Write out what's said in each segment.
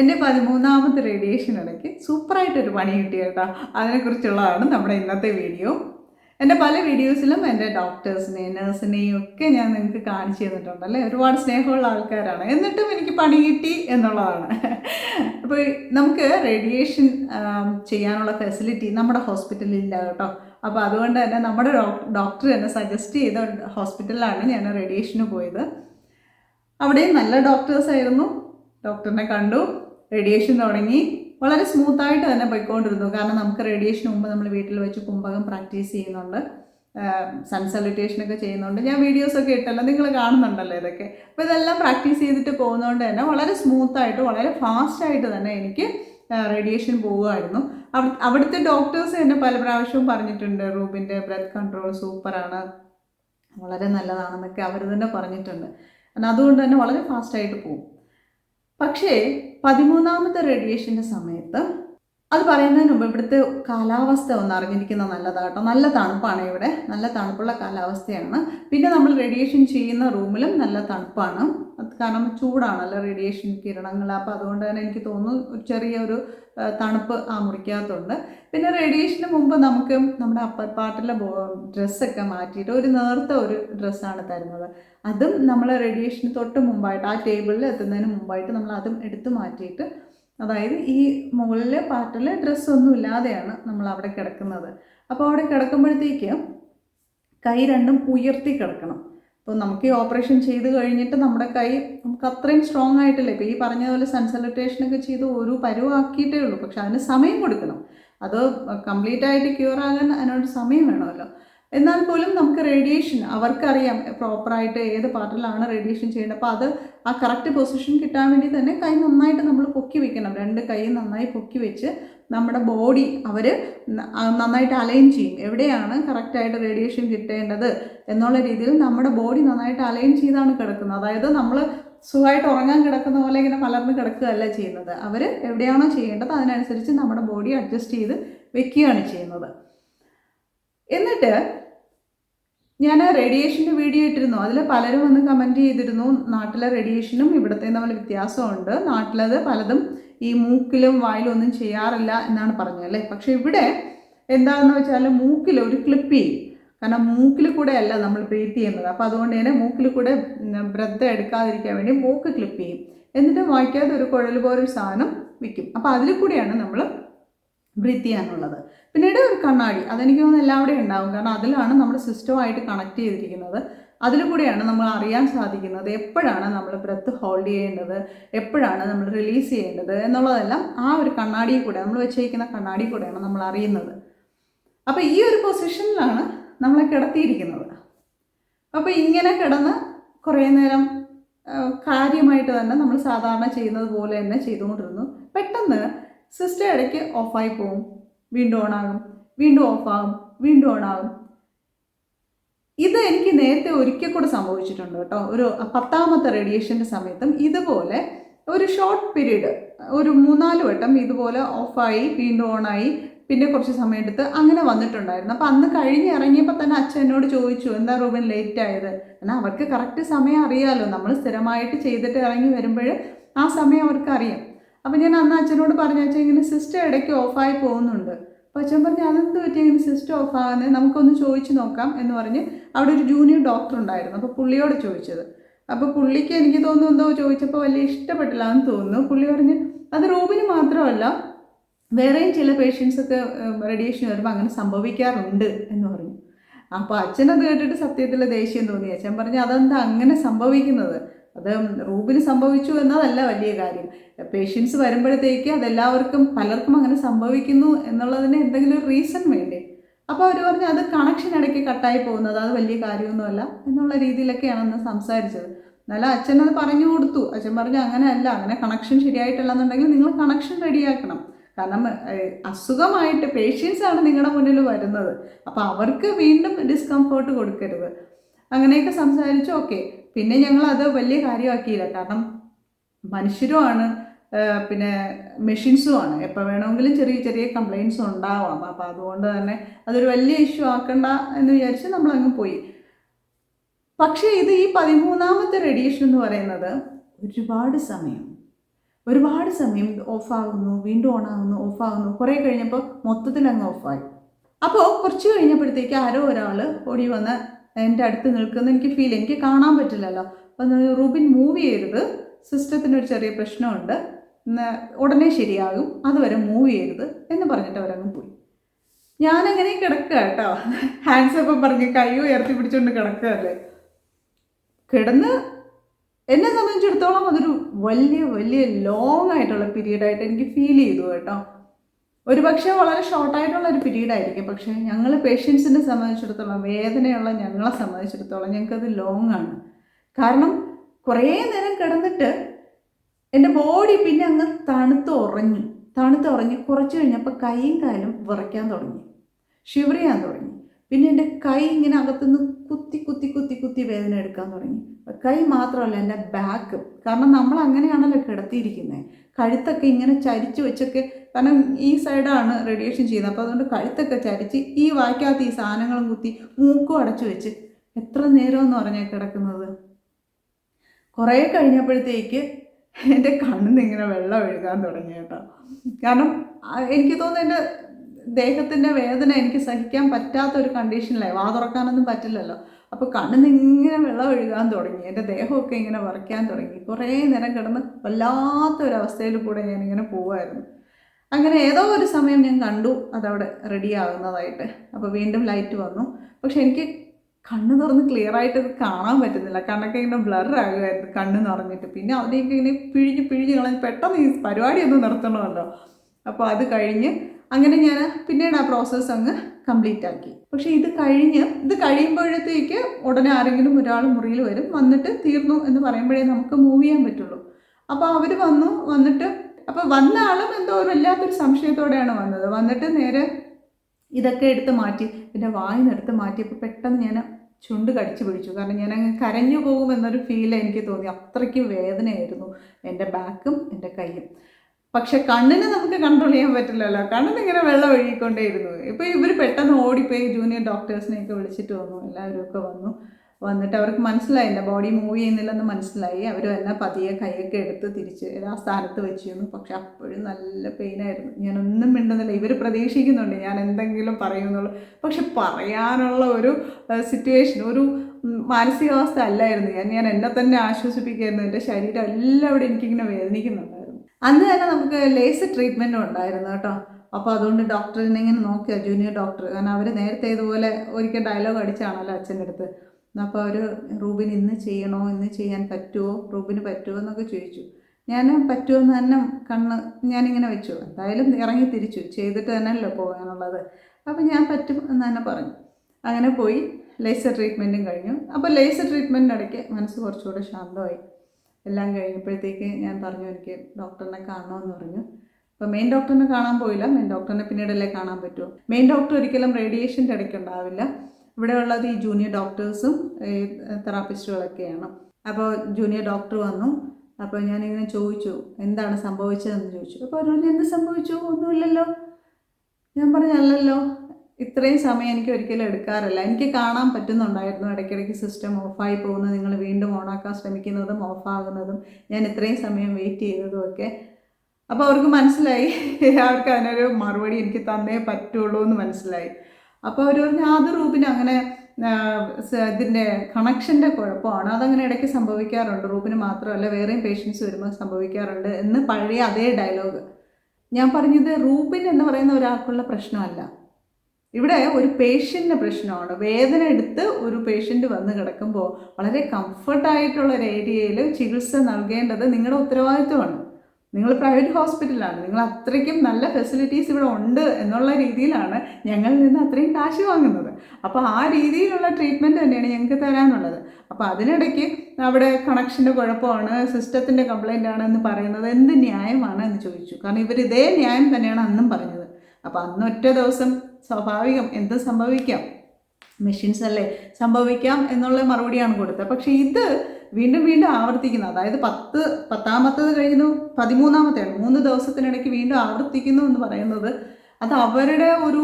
എന്റെ പതിമൂന്നാമത്തെ റേഡിയേഷൻ ഇടയ്ക്ക് സൂപ്പറായിട്ടൊരു പണി കിട്ടിയ കേട്ടോ അതിനെക്കുറിച്ചുള്ളതാണ് നമ്മുടെ ഇന്നത്തെ വീഡിയോ എന്റെ പല വീഡിയോസിലും എന്റെ ഡോക്ടേഴ്സിനെയും നേഴ്സിനെയും ഒക്കെ ഞാൻ നിങ്ങൾക്ക് കാണിച്ചു തന്നിട്ടുണ്ട് അല്ലേ ഒരുപാട് സ്നേഹമുള്ള ആൾക്കാരാണ്. എന്നിട്ടും എനിക്ക് പണി കിട്ടി എന്നുള്ളതാണ്. അപ്പോൾ നമുക്ക് റേഡിയേഷൻ ചെയ്യാനുള്ള ഫെസിലിറ്റി നമ്മുടെ ഹോസ്പിറ്റലിൽ ഇല്ല കേട്ടോ. അപ്പോൾ അതുകൊണ്ട് തന്നെ നമ്മുടെ ഡോക്ടർ എന്നെ സജസ്റ്റ് ചെയ്ത ഹോസ്പിറ്റലിലാണ് ഞാൻ റേഡിയേഷന് പോയത്. അവിടെയും നല്ല ഡോക്ടേഴ്സ് ആയിരുന്നു. ഡോക്ടറിനെ കണ്ടു. റേഡിയേഷൻ തുടങ്ങി വളരെ സ്മൂത്തായിട്ട് തന്നെ പോയിക്കൊണ്ടിരുന്നു. കാരണം നമുക്ക് റേഡിയേഷന് മുമ്പ് നമ്മൾ വീട്ടിൽ വെച്ച് കുംഭകം പ്രാക്ടീസ് ചെയ്യുന്നുണ്ട്. സൺ സലിറ്റേഷനൊക്കെ ചെയ്യുന്നുണ്ട്. ഞാൻ വീഡിയോസൊക്കെ ഇട്ടല്ലോ. നിങ്ങൾ കാണുന്നുണ്ടല്ലോ ഇതൊക്കെ. അപ്പോൾ ഇതെല്ലാം പ്രാക്ടീസ് ചെയ്തിട്ട് പോകുന്നതുകൊണ്ട് തന്നെ വളരെ സ്മൂത്തായിട്ട് വളരെ ഫാസ്റ്റായിട്ട് തന്നെ എനിക്ക് റേഡിയേഷൻ പോവുമായിരുന്നു അവ അവിടുത്തെ ഡോക്ടേഴ്സ് എന്നെ പല പ്രാവശ്യവും പറഞ്ഞിട്ടുണ്ട് റൂബിന്റെ ബ്രെത്ത് കൺട്രോൾ സൂപ്പറാണ് വളരെ നല്ലതാണെന്നൊക്കെ അവർ തന്നെ പറഞ്ഞിട്ടുണ്ട്. അതുകൊണ്ട് തന്നെ വളരെ ഫാസ്റ്റായിട്ട് പോകും. പക്ഷേ പതിമൂന്നാമത്തെ റേഡിയേഷന്റെ സമയത്ത് അത് പറയുന്നതിന് മുമ്പ് ഇവിടുത്തെ കാലാവസ്ഥ ഒന്ന് അറിഞ്ഞിരിക്കുന്നത് നല്ലതാട്ടോ നല്ല തണുപ്പാണ് ഇവിടെ. നല്ല തണുപ്പുള്ള കാലാവസ്ഥയാണ്. പിന്നെ നമ്മൾ റേഡിയേഷൻ ചെയ്യുന്ന റൂമിലും നല്ല തണുപ്പാണ്. കാരണം ചൂടാണല്ലോ റേഡിയേഷൻ കിരണങ്ങൾ. അപ്പോൾ അതുകൊണ്ട് തന്നെ എനിക്ക് തോന്നുന്നു ചെറിയൊരു തണുപ്പ് ആ മുറിക്കകത്തുണ്ട്. പിന്നെ റേഡിയേഷന് മുമ്പ് നമുക്ക് നമ്മുടെ അപ്പർ പാർട്ടിലെ ഡ്രസ്സൊക്കെ മാറ്റിയിട്ട് ഒരു നേർത്ത ഒരു ഡ്രസ്സാണ് തരുന്നത്. അതും നമ്മൾ റേഡിയേഷന് തൊട്ട് മുമ്പായിട്ട് ആ ടേബിളിൽ എത്തുന്നതിന് മുമ്പായിട്ട് നമ്മൾ അതും എടുത്തു മാറ്റിയിട്ട് അതായത് ഈ മുകളിലെ പാർട്ടിൽ ഡ്രസ്സൊന്നും ഇല്ലാതെയാണ് നമ്മൾ അവിടെ കിടക്കുന്നത്. അപ്പോൾ അവിടെ കിടക്കുമ്പോഴത്തേക്ക് കൈ രണ്ടും ഉയർത്തി കിടക്കണം. അപ്പോൾ നമുക്ക് ഈ ഓപ്പറേഷൻ ചെയ്ത് കഴിഞ്ഞിട്ട് നമ്മുടെ കൈ നമുക്ക് അത്രയും സ്ട്രോങ് ആയിട്ടില്ല. ഇപ്പോൾ ഈ പറഞ്ഞതുപോലെ സൺസലിറ്റേഷനൊക്കെ ചെയ്ത് ഒരു പരുവാക്കിയിട്ടേ ഉള്ളൂ. പക്ഷെ അതിന് സമയം കൊടുക്കണം. അത് കംപ്ലീറ്റ് ആയിട്ട് ക്യൂർ ആകാൻ അതിനോട് സമയം വേണമല്ലോ. എന്നാൽ പോലും നമുക്ക് റേഡിയേഷൻ അവർക്കറിയാം പ്രോപ്പറായിട്ട് ഏത് പാർട്ടിലാണ് റേഡിയേഷൻ ചെയ്യേണ്ടത്. അപ്പോൾ അത് ആ കറക്റ്റ് പൊസിഷൻ കിട്ടാൻ വേണ്ടി തന്നെ കൈ നന്നായിട്ട് നമ്മൾ പൊക്കി വെക്കണം. രണ്ട് കൈ നന്നായി പൊക്കി വെച്ച് നമ്മുടെ ബോഡി അവർ നന്നായിട്ട് അലൈൻ ചെയ്യും. എവിടെയാണ് കറക്റ്റായിട്ട് റേഡിയേഷൻ കിട്ടേണ്ടത് എന്നുള്ള രീതിയിൽ നമ്മുടെ ബോഡി നന്നായിട്ട് അലൈൻ ചെയ്താണ് കിടക്കുന്നത്. അതായത് നമ്മൾ സുഖമായിട്ട് ഉറങ്ങാൻ കിടക്കുന്ന പോലെ ഇങ്ങനെ മലർന്ന് കിടക്കുകയല്ല ചെയ്യുന്നത്. അവർ എവിടെയാണോ ചെയ്യേണ്ടത് അതിനനുസരിച്ച് നമ്മുടെ ബോഡി അഡ്ജസ്റ്റ് ചെയ്ത് വെക്കുകയാണ് ചെയ്യുന്നത്. എന്നിട്ട് ഞാൻ റേഡിയേഷന്റെ വീഡിയോ ഇട്ടിരുന്നു. അതിൽ പലരും വന്ന് കമന്റ് ചെയ്തിരുന്നു. നാട്ടിലെ റേഡിയേഷനും ഇവിടുത്തെ തമ്മിൽ വ്യത്യാസമുണ്ട്. നാട്ടിലത് പലതും ഈ മൂക്കിലും വായിലും ഒന്നും ചെയ്യാറില്ല എന്നാണ് പറഞ്ഞത് അല്ലേ? പക്ഷേ ഇവിടെ എന്താണെന്ന് വെച്ചാൽ മൂക്കിൽ ഒരു ക്ലിപ്പ് ചെയ്യും. കാരണം മൂക്കിൽ കൂടെ അല്ല നമ്മൾ ബ്രീത്ത് ചെയ്യുന്നത്. അപ്പോൾ അതുകൊണ്ട് തന്നെ മൂക്കിൽ കൂടെ ബ്രദ്ധ എടുക്കാതിരിക്കാൻ വേണ്ടി മൂക്ക് ക്ലിപ്പ് ചെയ്യും. എന്നിട്ട് വായിക്കാതെ ഒരു കുഴൽ പോലൊരു സാധനം വിൽക്കും അപ്പോൾ അതിൽ കൂടെയാണ് നമ്മൾ ബ്രീത്ത് ചെയ്യാനുള്ളത് പിന്നീട് ഒരു കണ്ണാടി. അതെനിക്ക് തോന്നുന്നു എല്ലാവിടെയും ഉണ്ടാവും. കാരണം അതിലാണ് നമ്മുടെ സിസ്റ്റമായിട്ട് കണക്ട് ചെയ്തിരിക്കുന്നത്. അതിലൂടെയാണ് നമ്മൾ അറിയാൻ സാധിക്കുന്നത് എപ്പോഴാണ് നമ്മൾ ബ്രത്ത് ഹോൾഡ് ചെയ്യേണ്ടത് എപ്പോഴാണ് നമ്മൾ റിലീസ് ചെയ്യേണ്ടത് എന്നുള്ളതെല്ലാം ആ ഒരു കണ്ണാടിയിൽ കൂടെ നമ്മൾ വെച്ചേക്കുന്ന കണ്ണാടി കൂടെയാണ് നമ്മൾ അറിയുന്നത്. അപ്പോൾ ഈ ഒരു പൊസിഷനിലാണ് നമ്മളെ കിടത്തിയിരിക്കുന്നത്. അപ്പോൾ ഇങ്ങനെ കിടന്ന് കുറേ നേരം കാര്യമായിട്ട് തന്നെ നമ്മൾ സാധാരണ ചെയ്യുന്നത് പോലെ തന്നെ ചെയ്തുകൊണ്ടിരുന്നു. പെട്ടെന്ന് സിസ്റ്റം ഇടയ്ക്ക് ഓഫായി പോകും. വീണ്ടും ഓണാകും വീണ്ടും ഓഫാകും വീണ്ടും ഓണാകും ഇത് എനിക്ക് നേരത്തെ ഒരിക്കൽ കൂടെ സംഭവിച്ചിട്ടുണ്ട് കേട്ടോ. ഒരു പത്താമത്തെ റേഡിയേഷന്റെ സമയത്തും ഇതുപോലെ ഒരു ഷോർട്ട് പീരീഡ് ഒരു മൂന്നാൽ വട്ടം ഇതുപോലെ ഓഫായി വീണ്ടും ഓണായി പിന്നെ കുറച്ച് സമയം എടുത്ത് അങ്ങനെ വന്നിട്ടുണ്ടായിരുന്നു. അപ്പോൾ അന്ന് കഴിഞ്ഞ് ഇറങ്ങിയപ്പോൾ തന്നെ അച്ഛൻ എന്നോട് ചോദിച്ചു എന്താ റൂബിൻ ലേറ്റ് ആയത്? എന്നാൽ അവർക്ക് കറക്റ്റ് സമയം അറിയാമല്ലോ നമ്മൾ സ്ഥിരമായിട്ട് ചെയ്തിട്ട് ഇറങ്ങി വരുമ്പോൾ ആ സമയം അവർക്ക് അറിയാം അപ്പോൾ ഞാൻ അന്ന് അച്ഛനോട് പറഞ്ഞു അച്ഛൻ ഇങ്ങനെ സിസ്റ്റം ഇടയ്ക്ക് ഓഫായി പോകുന്നുണ്ട്. അപ്പോൾ അച്ഛൻ പറഞ്ഞു അതെന്ത് പറ്റി ഇങ്ങനെ സിസ്റ്റം ഓഫാകുന്നത് നമുക്കൊന്ന് ചോദിച്ചു നോക്കാം എന്ന് പറഞ്ഞ് അവിടെ ഒരു ജൂനിയർ ഡോക്ടർ ഉണ്ടായിരുന്നു. അപ്പോൾ പുള്ളിയോട് ചോദിച്ചത്. അപ്പോൾ പുള്ളിക്ക് എനിക്ക് തോന്നുന്നു എന്തോ ചോദിച്ചപ്പോൾ വലിയ ഇഷ്ടപ്പെട്ടില്ല എന്ന് തോന്നുന്നു. പുള്ളി പറഞ്ഞ് അത് റൂബിന് മാത്രമല്ല വേറെയും ചില പേഷ്യൻസൊക്കെ റേഡിയേഷൻ വരുമ്പോൾ അങ്ങനെ സംഭവിക്കാറുണ്ട് എന്ന് പറഞ്ഞു. അപ്പോൾ അച്ഛനത് കേട്ടിട്ട് സത്യത്തിൽ ദേഷ്യം തോന്നി. അച്ഛൻ പറഞ്ഞു അതെന്താ അങ്ങനെ സംഭവിക്കുന്നത്? അത് റൂബിന് സംഭവിച്ചു എന്നതല്ല വലിയ കാര്യം. പേഷ്യൻസ് വരുമ്പോഴത്തേക്ക് അതെല്ലാവർക്കും പലർക്കും അങ്ങനെ സംഭവിക്കുന്നു എന്നുള്ളതിന് എന്തെങ്കിലും ഒരു റീസൺ വേണ്ടേ? അപ്പോൾ അവർ പറഞ്ഞു അത് കണക്ഷൻ ഇടയ്ക്ക് കട്ടായി പോകുന്നത് അത് വലിയ കാര്യമൊന്നുമല്ല എന്നുള്ള രീതിയിലൊക്കെയാണ് അന്ന് സംസാരിച്ചത്. എന്നാലും അച്ഛൻ അത് പറഞ്ഞു കൊടുത്തു. അച്ഛൻ പറഞ്ഞു അങ്ങനെ അല്ല അങ്ങനെ കണക്ഷൻ ശരിയായിട്ടല്ലെന്നുണ്ടെങ്കിൽ നിങ്ങൾ കണക്ഷൻ റെഡിയാക്കണം. കാരണം അസുഖമായിട്ട് ആണ് നിങ്ങളുടെ മുന്നിൽ വരുന്നത്. അപ്പോൾ അവർക്ക് വീണ്ടും ഡിസ്കംഫേർട്ട് കൊടുക്കരുത്. അങ്ങനെയൊക്കെ സംസാരിച്ചു. ഓക്കെ. പിന്നെ ഞങ്ങൾ അത് വലിയ കാര്യമാക്കിയില്ല. കാരണം മനുഷ്യരുമാണ് പിന്നെ മെഷീൻസും ആണ് എപ്പോൾ വേണമെങ്കിലും ചെറിയ ചെറിയ കംപ്ലയിൻസ് ഉണ്ടാവാം. അപ്പോൾ അതുകൊണ്ട് തന്നെ അതൊരു വലിയ ഇഷ്യൂ ആക്കണ്ട എന്ന് വിചാരിച്ച് നമ്മളങ്ങ് പോയി. പക്ഷേ ഇത് ഈ പതിമൂന്നാമത്തെ റേഡിയേഷൻ എന്ന് പറയുന്നത് ഒരുപാട് സമയം ഒരുപാട് സമയം ഓഫാകുന്നു വീണ്ടും ഓണാകുന്നു ഓഫാകുന്നു കുറേ കഴിഞ്ഞപ്പോൾ മൊത്തത്തിൽ അങ്ങ് ഓഫായി അപ്പോൾ കുറച്ച് കഴിഞ്ഞപ്പോഴത്തേക്ക് ആരോ ഒരാൾ ഓടി വന്ന് എന്റെ അടുത്ത് നിൽക്കുന്ന എനിക്ക് ഫീൽ എനിക്ക് കാണാൻ പറ്റില്ലല്ലോ. അപ്പം റൂബിൻ മൂവ് ചെയ്യരുത്. സിസ്റ്റത്തിന്റെ ഒരു ചെറിയ പ്രശ്നമുണ്ട്. ഉടനെ ശരിയാകും. അതുവരെ മൂവ് ചെയ്യരുത് എന്ന് പറഞ്ഞിട്ട് അവരങ്ങ് പോയി. ഞാനങ്ങനെ കിടക്കുക കേട്ടോ. ഹാൻഡ്സ് അപ്പം പറഞ്ഞ് കൈ ഉയർത്തി പിടിച്ചുകൊണ്ട് കിടക്കുകയല്ലേ. കിടന്ന് എന്നെ സംബന്ധിച്ചിടത്തോളം അതൊരു വലിയ വലിയ ലോങ് ആയിട്ടുള്ള പീരീഡായിട്ട് എനിക്ക് ഫീൽ ചെയ്തു കേട്ടോ. ഒരു പക്ഷേ വളരെ ഷോർട്ടായിട്ടുള്ള ഒരു പീരീഡ് ആയിരിക്കും പക്ഷേ ഞങ്ങൾ പേഷ്യൻസിനെ സംബന്ധിച്ചിടത്തോളം വേദനയുള്ള ഞങ്ങളെ സംബന്ധിച്ചിടത്തോളം ഞങ്ങൾക്കത് ലോങ് ആണ്. കാരണം കുറേ നേരം കിടന്നിട്ട് എന്റെ ബോഡി പിന്നെ അങ്ങ് തണുത്ത് ഉറഞ്ഞു തണുത്ത് ഉറങ്ങി. കുറച്ച് കഴിഞ്ഞപ്പോൾ കൈയും കാലും വിറയ്ക്കാൻ തുടങ്ങി. ഷിവർ ചെയ്യാൻ തുടങ്ങി. പിന്നെ എന്റെ കൈ ഇങ്ങനെ അകത്തുനിന്ന് കുത്തി കുത്തി കുത്തി കുത്തി വേദന എടുക്കാൻ തുടങ്ങി. കൈ മാത്രമല്ല എന്റെ ബാക്ക് കാരണം നമ്മൾ അങ്ങനെയാണല്ലോ കിടത്തിയിരിക്കുന്നത്. കഴുത്തൊക്കെ ഇങ്ങനെ ചരിച്ചു വെച്ചൊക്കെ കാരണം ഈ സൈഡാണ് റേഡിയേഷൻ ചെയ്യുന്നത്. അപ്പോൾ അതുകൊണ്ട് കഴുത്തൊക്കെ ചരിച്ച് ഈ വായിക്കാത്ത ഈ സാധനങ്ങളും കുത്തി മൂക്കും അടച്ചു വെച്ച് എത്ര നേരമെന്ന് പറഞ്ഞാൽ കിടക്കുന്നത്? കുറേ കഴിഞ്ഞപ്പോഴത്തേക്ക് എന്റെ കണ്ണിൽ ഇങ്ങനെ വെള്ളം ഒഴുകാൻ തുടങ്ങി കേട്ടോ. കാരണം എനിക്ക് തോന്നുന്നു എന്റെ ദേഹത്തിന്റെ വേദന എനിക്ക് സഹിക്കാൻ പറ്റാത്ത ഒരു കണ്ടീഷനിലായി വാ തുറക്കാനൊന്നും പറ്റില്ലല്ലോ. അപ്പോൾ കണ്ണിന്ന് ഇങ്ങനെ വെള്ളം ഒഴുകാൻ തുടങ്ങി. എന്റെ ദേഹമൊക്കെ ഇങ്ങനെ വറയ്ക്കാൻ തുടങ്ങി. കുറേ നേരം കിടന്ന് വല്ലാത്തൊരവസ്ഥയിൽ കൂടെ ഞാനിങ്ങനെ പോവായിരുന്നു. അങ്ങനെ ഏതോ ഒരു സമയം ഞാൻ കണ്ടു അതവിടെ റെഡി ആകുന്നതായിട്ട് അപ്പോൾ വീണ്ടും ലൈറ്റ് വന്നു. പക്ഷെ എനിക്ക് കണ്ണ് തുറന്ന് ക്ലിയർ ആയിട്ട് കാണാൻ പറ്റുന്നില്ല. കണ്ണൊക്കെ ഇങ്ങനെ ബ്ലർ ആകുമായിരുന്നു കണ്ണ് നിറഞ്ഞിട്ട്. പിന്നെ അതിലേക്ക് ഇങ്ങനെ പിഴിഞ്ഞ് പിഴിഞ്ഞ് കളഞ്ഞ് പെട്ടെന്ന് ഈ പരിപാടി ഒന്ന് നിർത്തണമല്ലോ. അപ്പോൾ അത് കഴിഞ്ഞ് അങ്ങനെ ഞാൻ പിന്നീട് ആ പ്രോസസ്സ് അങ്ങ് കംപ്ലീറ്റ് ആക്കി. പക്ഷേ ഇത് കഴിഞ്ഞ് ഇത് കഴിയുമ്പോഴത്തേക്ക് ഉടനെ ആരെങ്കിലും ഒരാൾ മുറിയിൽ വരും വന്നിട്ട് തീർന്നു എന്ന് പറയുമ്പോഴേ നമുക്ക് മൂവ് ചെയ്യാൻ പറ്റുള്ളൂ. അപ്പോൾ അവർ വന്നു വന്നിട്ട് അപ്പോൾ വന്ന ആളും എന്തോ ഒരു വല്ലാത്തൊരു സംശയത്തോടെയാണ് വന്നത്. വന്നിട്ട് നേരെ ഇതൊക്കെ എടുത്ത് മാറ്റി പിന്നെ വായിന്ന് എടുത്ത് മാറ്റിയപ്പോൾ പെട്ടെന്ന് ഞാൻ ചുണ്ട് കടിച്ചു പിടിച്ചു. കാരണം ഞാൻ അങ്ങ് കരഞ്ഞു പോകുമെന്നൊരു ഫീൽ എനിക്ക് തോന്നി. അത്രയ്ക്ക് വേദനയായിരുന്നു എന്റെ ബാക്കും എന്റെ കൈയും. പക്ഷെ കണ്ണിന് നമുക്ക് കൺട്രോൾ ചെയ്യാൻ പറ്റില്ലല്ലോ. കണ്ണിന് ഇങ്ങനെ വെള്ളം ഒഴുകിക്കൊണ്ടേയിരുന്നു. ഇപ്പോൾ ഇവർ പെട്ടെന്ന് ഓടിപ്പോയി ജൂനിയർ ഡോക്ടേഴ്സിനെയൊക്കെ വിളിച്ചിട്ട് വന്നു. എല്ലാവരും ഒക്കെ വന്നു. വന്നിട്ട് അവർക്ക് മനസ്സിലായില്ല. ബോഡി മൂവ് ചെയ്യുന്നില്ലെന്ന് മനസ്സിലായി. അവർ എന്നെ പതിയെ കൈയൊക്കെ എടുത്ത് തിരിച്ച് ആ സ്ഥാനത്ത് വെച്ചിരുന്നു പക്ഷെ അപ്പോഴും നല്ല പെയിനായിരുന്നു ഞാനൊന്നും മിണ്ടുന്നില്ല. ഇവർ പ്രതീക്ഷിക്കുന്നുണ്ട് ഞാൻ എന്തെങ്കിലും പറയുന്നുള്ളൂ പക്ഷെ പറയാനുള്ള ഒരു സിറ്റുവേഷൻ ഒരു മാനസികാവസ്ഥ അല്ലായിരുന്നു. ഞാൻ ഞാൻ എന്നെ തന്നെ ആശ്വസിപ്പിക്കുകയായിരുന്നു എന്റെ ശരീരം എല്ലാവിടെ എനിക്കിങ്ങനെ വേദനിക്കുന്നുണ്ടായിരുന്നു. അന്ന് തന്നെ നമുക്ക് ലേസർ ട്രീറ്റ്മെന്റും ഉണ്ടായിരുന്നു കേട്ടോ. അപ്പോൾ അതുകൊണ്ട് ഡോക്ടറിനെ ഇങ്ങനെ നോക്കിയ ജൂനിയർ ഡോക്ടർ കാരണം അവർ നേരത്തെ ഇതുപോലെ ഒരിക്കൽ ഡയലോഗ് അടിച്ചാണല്ലോ അച്ഛന്റെ അടുത്ത്. അപ്പോൾ അവർ റൂബിൻ ഇന്ന് ചെയ്യണോ? ഇന്ന് ചെയ്യാൻ പറ്റുമോ റൂബിന് പറ്റുമോ എന്നൊക്കെ ചോദിച്ചു. ഞാൻ പറ്റുമോ പറ്റുമെന്ന് തന്നെ കണ്ണ് ഞാനിങ്ങനെ വെച്ചു. എന്തായാലും ഇറങ്ങി തിരിച്ചു. ചെയ്തിട്ട് തന്നെയല്ലോ പോകാനുള്ളത്. അപ്പോൾ ഞാൻ പറ്റും എന്ന് തന്നെ പറഞ്ഞു. അങ്ങനെ പോയി. ലേസർ ട്രീറ്റ്മെന്റും കഴിഞ്ഞു. അപ്പോൾ ലേസർ ട്രീറ്റ്മെന്റിനിടയ്ക്ക് മനസ്സ് കുറച്ചുകൂടെ ശാന്തമായി. എല്ലാം കഴിഞ്ഞപ്പോഴത്തേക്ക് ഞാൻ പറഞ്ഞു എനിക്ക് ഡോക്ടറിനെ കാണണമെന്ന് പറഞ്ഞു. അപ്പോൾ മെയിൻ ഡോക്ടറിനെ കാണാൻ പോയില്ല. മെയിൻ ഡോക്ടറിനെ പിന്നീടല്ലേ കാണാൻ പറ്റുമോ മെയിൻ ഡോക്ടർ ഒരിക്കലും റേഡിയേഷന്റെ ഇടയ്ക്ക് ഉണ്ടാവില്ല. ഇവിടെ ഉള്ളത് ഈ ജൂനിയർ ഡോക്ടേഴ്സും തെറാപ്പിസ്റ്റുകളൊക്കെയാണ് അപ്പോൾ ജൂനിയർ ഡോക്ടർ വന്നു. അപ്പോൾ ഞാനിങ്ങനെ ചോദിച്ചു എന്താണ് സംഭവിച്ചതെന്ന് ചോദിച്ചു. അപ്പോൾ അവർ പറഞ്ഞു എന്ത് സംഭവിച്ചു? ഒന്നുമില്ലല്ലോ. ഞാൻ പറഞ്ഞല്ലോ ഇത്രയും സമയം എനിക്ക് ഒരിക്കലും എടുക്കാറില്ല. എനിക്ക് കാണാൻ പറ്റുന്നുണ്ടായിരുന്നു. ഇടയ്ക്കിടയ്ക്ക് സിസ്റ്റം ഓഫായി പോകുന്നത് നിങ്ങൾ വീണ്ടും ഓണാക്കാൻ ശ്രമിക്കുന്നതും ഓഫാകുന്നതും ഞാൻ ഇത്രയും സമയം വെയിറ്റ് ചെയ്തതും ഒക്കെ. അപ്പോൾ അവർക്ക് മനസ്സിലായി. അവർക്ക് അതിനൊരു മറുപടി എനിക്ക് തന്നേ പറ്റുള്ളൂ എന്ന് മനസ്സിലായി. അപ്പോൾ അവർ പറഞ്ഞു അത് റൂബിന് അങ്ങനെ ഇതിന്റെ കണക്ഷന്റെ കുഴപ്പമാണ്. അതങ്ങനെ ഇടയ്ക്ക് സംഭവിക്കാറുണ്ട്. റൂബിന് മാത്രമല്ല വേറെയും പേഷ്യൻസ് വരുമ്പോൾ സംഭവിക്കാറുണ്ട് എന്ന് പഴയ അതേ ഡയലോഗ്. ഞാൻ പറഞ്ഞത് റൂബിൻ എന്ന് പറയുന്ന ഒരാൾക്കുള്ള പ്രശ്നമല്ല. ഇവിടെ ഒരു പേഷ്യന്റെ പ്രശ്നമാണ്. വേദന എടുത്ത് ഒരു പേഷ്യന്റ് വന്ന് കിടക്കുമ്പോൾ വളരെ കംഫർട്ടായിട്ടുള്ള ഒരു ഏരിയയിൽ ചികിത്സ നൽകേണ്ടത് നിങ്ങളുടെ ഉത്തരവാദിത്വമാണ്. നിങ്ങൾ പ്രൈവറ്റ് ഹോസ്പിറ്റലാണ് നിങ്ങൾ അത്രയ്ക്കും നല്ല ഫെസിലിറ്റീസ് ഇവിടെ ഉണ്ട് എന്നുള്ള രീതിയിലാണ് ഞങ്ങളിൽ നിന്ന് അത്രയും കാശ് വാങ്ങുന്നത്. അപ്പോൾ ആ രീതിയിലുള്ള ട്രീറ്റ്മെന്റ് തന്നെയാണ് ഞങ്ങൾക്ക് തരാനുള്ളത്. അപ്പോൾ അതിനിടയ്ക്ക് അവിടെ കണക്ഷന്റെ കുഴപ്പമാണ് സിസ്റ്റത്തിന്റെ കംപ്ലൈന്റ് ആണ് എന്ന് പറയുന്നത് എന്ത് ന്യായമാണ് എന്ന് ചോദിച്ചു. കാരണം ഇവർ ഇതേ ന്യായം തന്നെയാണ് അന്നും പറഞ്ഞത്. അപ്പോൾ അന്നൊറ്റ ദിവസം സ്വാഭാവികം എന്ത് സംഭവിക്കാം? മെഷീൻസ് അല്ലേ സംഭവിക്കാം എന്നുള്ള മറുപടിയാണ് കൊടുത്തത്. പക്ഷേ ഇത് വീണ്ടും വീണ്ടും ആവർത്തിക്കുന്നു. അതായത് പത്ത് പത്താമത്തത് കഴിഞ്ഞു പതിമൂന്നാമത്തെയാണ് മൂന്ന് ദിവസത്തിനിടയ്ക്ക് വീണ്ടും ആവർത്തിക്കുന്നു എന്ന് പറയുന്നത് അത് അവരുടെ ഒരു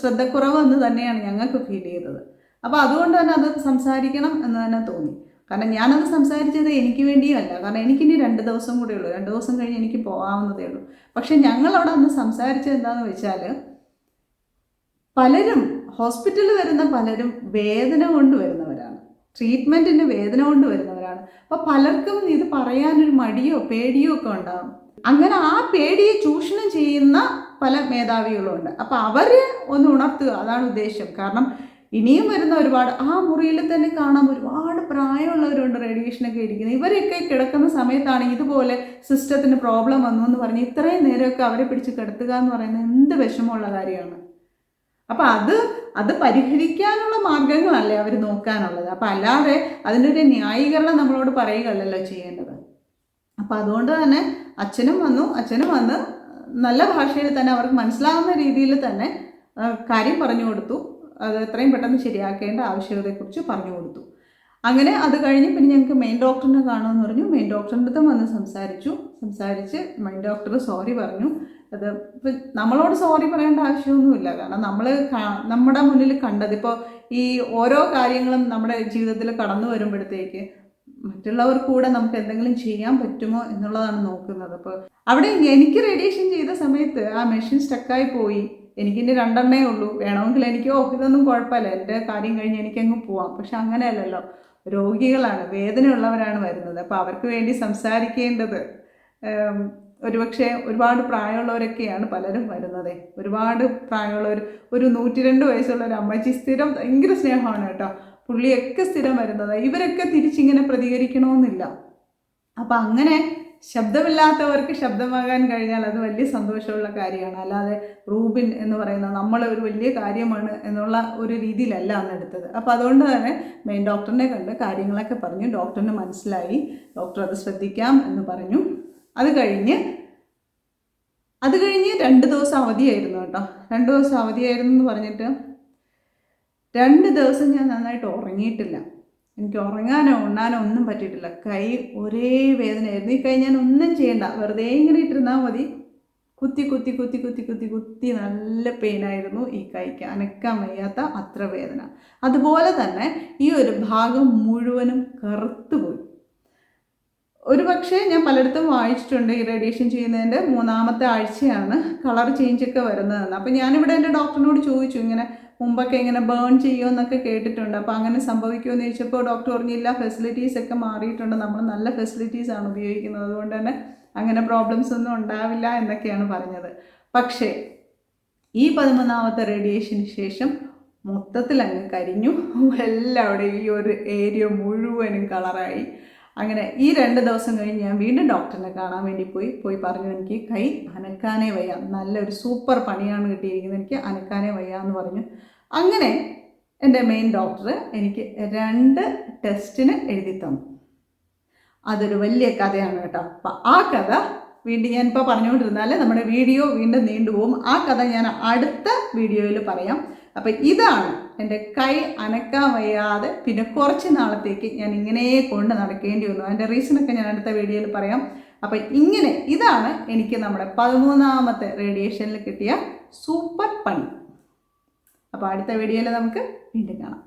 ശ്രദ്ധക്കുറവ് എന്ന് തന്നെയാണ് ഞങ്ങൾക്ക് ഫീൽ ചെയ്തത്. അപ്പോൾ അതുകൊണ്ട് തന്നെ അത് സംസാരിക്കണം എന്ന് തന്നെ തോന്നി. കാരണം ഞാനത് സംസാരിച്ചത് എനിക്ക് വേണ്ടിയല്ല കാരണം എനിക്കിനി രണ്ട് ദിവസം കൂടെ ഉള്ളൂ. രണ്ട് ദിവസം കഴിഞ്ഞ് എനിക്ക് പോകാവുന്നതേ ഉള്ളൂ. പക്ഷെ ഞങ്ങളവിടെ അന്ന് സംസാരിച്ചത് എന്താണെന്ന് വെച്ചാൽ പലരും ഹോസ്പിറ്റലിൽ വരുന്ന പലരും വേദന കൊണ്ട് വരുന്നവരാണ്. ട്രീറ്റ്മെന്റിന് വേദന കൊണ്ട് വരുന്നവരാണ് അപ്പോൾ പലർക്കും ഇത് പറയാനൊരു മടിയോ പേടിയോ ഒക്കെ ഉണ്ടാകും. അങ്ങനെ ആ പേടിയെ ചൂഷണം ചെയ്യുന്ന പല മേധാവികളും ഉണ്ട് അപ്പോൾ അവരെ ഒന്ന് ഉണർത്തുക അതാണ് ഉദ്ദേശം. കാരണം ഇനിയും വരുന്ന ഒരുപാട് ആ മുറിയിൽ തന്നെ കാണാൻ ഒരുപാട് പ്രായമുള്ളവരുണ്ട് റേഡിയേഷനൊക്കെ ഇരിക്കുന്നത്. ഇവരൊക്കെ കിടക്കുന്ന സമയത്താണ് ഇതുപോലെ സിസ്റ്റത്തിന് പ്രോബ്ലം വന്നു എന്ന് പറഞ്ഞ് ഇത്രയും നേരമൊക്കെ അവരെ പിടിച്ച് കിടത്തുക എന്ന് പറയുന്നത് എന്ത് വിഷമമുള്ള കാര്യമാണ്. അപ്പം അത് അത് പരിഹരിക്കാനുള്ള മാർഗങ്ങളല്ലേ അവർ നോക്കാനുള്ളത്. അപ്പം അല്ലാതെ അതിനൊരു ന്യായീകരണം നമ്മളോട് പറയുകയല്ലല്ലോ ചെയ്യേണ്ടത്. അപ്പം അതുകൊണ്ട് തന്നെ അച്ഛനും വന്നു അച്ഛനും വന്ന് നല്ല ഭാഷയിൽ തന്നെ അവർക്ക് മനസ്സിലാകുന്ന രീതിയിൽ തന്നെ കാര്യം പറഞ്ഞു കൊടുത്തു. അത് എത്രയും പെട്ടെന്ന് ശരിയാക്കേണ്ട ആവശ്യകതയെക്കുറിച്ച് പറഞ്ഞു കൊടുത്തു. അങ്ങനെ അത് കഴിഞ്ഞ് പിന്നെ ഞങ്ങൾക്ക് മെയിൻ ഡോക്ടറിനെ കാണുമെന്ന് പറഞ്ഞു. മെയിൻ ഡോക്ടറിന്റെ അടുത്തും വന്ന് സംസാരിച്ചു. സംസാരിച്ച് മെയിൻ ഡോക്ടർ സോറി പറഞ്ഞു. അത് ഇപ്പം നമ്മളോട് സോറി പറയേണ്ട ആവശ്യമൊന്നുമില്ല. കാരണം നമ്മൾ നമ്മുടെ മുന്നിൽ കണ്ടത് ഇപ്പോൾ ഈ ഓരോ കാര്യങ്ങളും നമ്മുടെ ജീവിതത്തിൽ കടന്നു വരുമ്പോഴത്തേക്ക് മറ്റുള്ളവർ കൂടെ നമുക്ക് എന്തെങ്കിലും ചെയ്യാൻ പറ്റുമോ എന്നുള്ളതാണ് നോക്കുന്നത്. അപ്പോൾ അവിടെ എനിക്ക് റേഡിയേഷൻ ചെയ്ത സമയത്ത് ആ മെഷീൻ സ്റ്റക്കായി പോയി. എനിക്കിന്റെ രണ്ടെണ്ണേ ഉള്ളൂ. വേണമെങ്കിൽ എനിക്ക് ഓ ഇതൊന്നും കുഴപ്പമില്ല. എന്റെ കാര്യം കഴിഞ്ഞ് എനിക്കങ്ങ് പോവാം. പക്ഷെ അങ്ങനെയല്ലല്ലോ. രോഗികളാണ് വേദനയുള്ളവരാണ് വരുന്നത്. അപ്പോൾ അവർക്ക് വേണ്ടി സംസാരിക്കേണ്ടത് ഒരുപക്ഷെ ഒരുപാട് പ്രായമുള്ളവരൊക്കെയാണ് പലരും വരുന്നത്. ഒരുപാട് പ്രായമുള്ളവർ ഒരു നൂറ്റി രണ്ട് വയസ്സുള്ള ഒരു അമ്മച്ചി സ്ഥിരം ഭയങ്കര സ്നേഹമാണ് കേട്ടോ. പുള്ളിയൊക്കെ സ്ഥിരം വരുന്നത്. ഇവരൊക്കെ തിരിച്ചിങ്ങനെ പ്രതികരിക്കണമെന്നില്ല അപ്പം അങ്ങനെ ശബ്ദമില്ലാത്തവർക്ക് ശബ്ദമാകാൻ കഴിഞ്ഞാൽ അത് വലിയ സന്തോഷമുള്ള കാര്യമാണ്. അല്ലാതെ റൂബിൻ എന്ന് പറയുന്ന നമ്മൾ ഒരു വലിയ കാര്യമാണ് എന്നുള്ള ഒരു രീതിയിലല്ല അന്ന് എടുത്തത്. അപ്പോൾ അതുകൊണ്ട് തന്നെ മെയിൻ ഡോക്ടറിനെ കണ്ട് കാര്യങ്ങളൊക്കെ പറഞ്ഞു. ഡോക്ടറിന് മനസ്സിലായി. ഡോക്ടർ അത് ശ്രദ്ധിക്കാം എന്ന് പറഞ്ഞു. അത് കഴിഞ്ഞ് അത് കഴിഞ്ഞ് രണ്ട് ദിവസം അവധിയായിരുന്നു കേട്ടോ. രണ്ട് ദിവസം അവധിയായിരുന്നു എന്ന് പറഞ്ഞിട്ട് രണ്ട് ദിവസം ഞാൻ നന്നായിട്ട് ഉറങ്ങിയിട്ടില്ല. എനിക്ക് ഉറങ്ങാനോ ഉണ്ണാനോ ഒന്നും പറ്റിയിട്ടില്ല. കൈ ഒരേ വേദനയായിരുന്നു. ഈ കൈ ഞാൻ ഒന്നും ചെയ്യണ്ട. വെറുതെ ഇങ്ങനെ ഇട്ടിരുന്നാൽ മതി. കുത്തി കുത്തി കുത്തി കുത്തി കുത്തി കുത്തി നല്ല പെയിനായിരുന്നു ഈ കൈക്ക്. അനക്കാൻ വയ്യാത്ത അത്ര വേദന. അതുപോലെ തന്നെ ഈ ഒരു ഭാഗം മുഴുവനും കറുത്തുപോയി. ഒരു പക്ഷേ ഞാൻ പലയിടത്തും വായിച്ചിട്ടുണ്ട് ഈ റേഡിയേഷൻ ചെയ്യുന്നതിന്റെ മൂന്നാമത്തെ ആഴ്ചയാണ് കളർ ചേഞ്ചൊക്കെ വരുന്നതെന്ന്. അപ്പോൾ ഞാനിവിടെ എന്റെ ഡോക്ടറിനോട് ചോദിച്ചു ഇങ്ങനെ മുമ്പൊക്കെ ഇങ്ങനെ ബേൺ ചെയ്യുമെന്നൊക്കെ കേട്ടിട്ടുണ്ട്. അപ്പോൾ അങ്ങനെ സംഭവിക്കുമെന്ന് ചോദിച്ചപ്പോൾ ഡോക്ടർ പറഞ്ഞില്ല ഫെസിലിറ്റീസ് ഒക്കെ മാറിയിട്ടുണ്ട്. നമ്മൾ നല്ല ഫെസിലിറ്റീസ് ആണ് ഉപയോഗിക്കുന്നത്. അതുകൊണ്ട് തന്നെ അങ്ങനെ പ്രോബ്ലംസ് ഒന്നും ഉണ്ടാവില്ല എന്നൊക്കെയാണ് പറഞ്ഞത്. പക്ഷേ ഈ പതിമൂന്നാമത്തെ റേഡിയേഷന് ശേഷം മൊത്തത്തിൽ അങ്ങ് കരിഞ്ഞു. എല്ലാവിടെയും ഈ ഒരു ഏരിയ മുഴുവനും കളറായി അങ്ങനെ ഈ രണ്ട് ദിവസം കഴിഞ്ഞ് ഞാൻ വീണ്ടും ഡോക്ടറിനെ കാണാൻ വേണ്ടി പോയി. പോയി പറഞ്ഞു എനിക്ക് കൈ അനക്കാനേ വയ്യ. നല്ലൊരു സൂപ്പർ പണിയാണ് കിട്ടിയിരിക്കുന്നത്. എനിക്ക് അനക്കാനേ വയ്യ എന്ന് പറഞ്ഞു. അങ്ങനെ എന്റെ മെയിൻ ഡോക്ടർ എനിക്ക് രണ്ട് ടെസ്റ്റിന് എഴുതി തന്നു. അതൊരു വലിയ കഥയാണ് കേട്ടോ. അപ്പം ആ കഥ വീണ്ടും ഞാൻ ഞാനിപ്പോൾ പറഞ്ഞുകൊണ്ടിരുന്നാൽ നമ്മുടെ വീഡിയോ വീണ്ടും നീണ്ടുപോകും. ആ കഥ ഞാൻ അടുത്ത വീഡിയോയിൽ പറയാം. അപ്പം ഇതാണ് എന്റെ കൈ അനക്കാൻ വയ്യാതെ പിന്നെ കുറച്ച് നാളത്തേക്ക് ഞാൻ ഇങ്ങനെ കൊണ്ട് നടക്കേണ്ടി വന്നു. അതിന്റെ റീസണൊക്കെ ഞാൻ അടുത്ത വീഡിയോയിൽ പറയാം. അപ്പം ഇങ്ങനെ ഇതാണ് എനിക്ക് നമ്മുടെ പതിമൂന്നാമത്തെ റേഡിയേഷനിൽ കിട്ടിയ സൂപ്പർ പണി. അപ്പോൾ അടുത്ത വീഡിയോയിൽ നമുക്ക് വീണ്ടും കാണാം.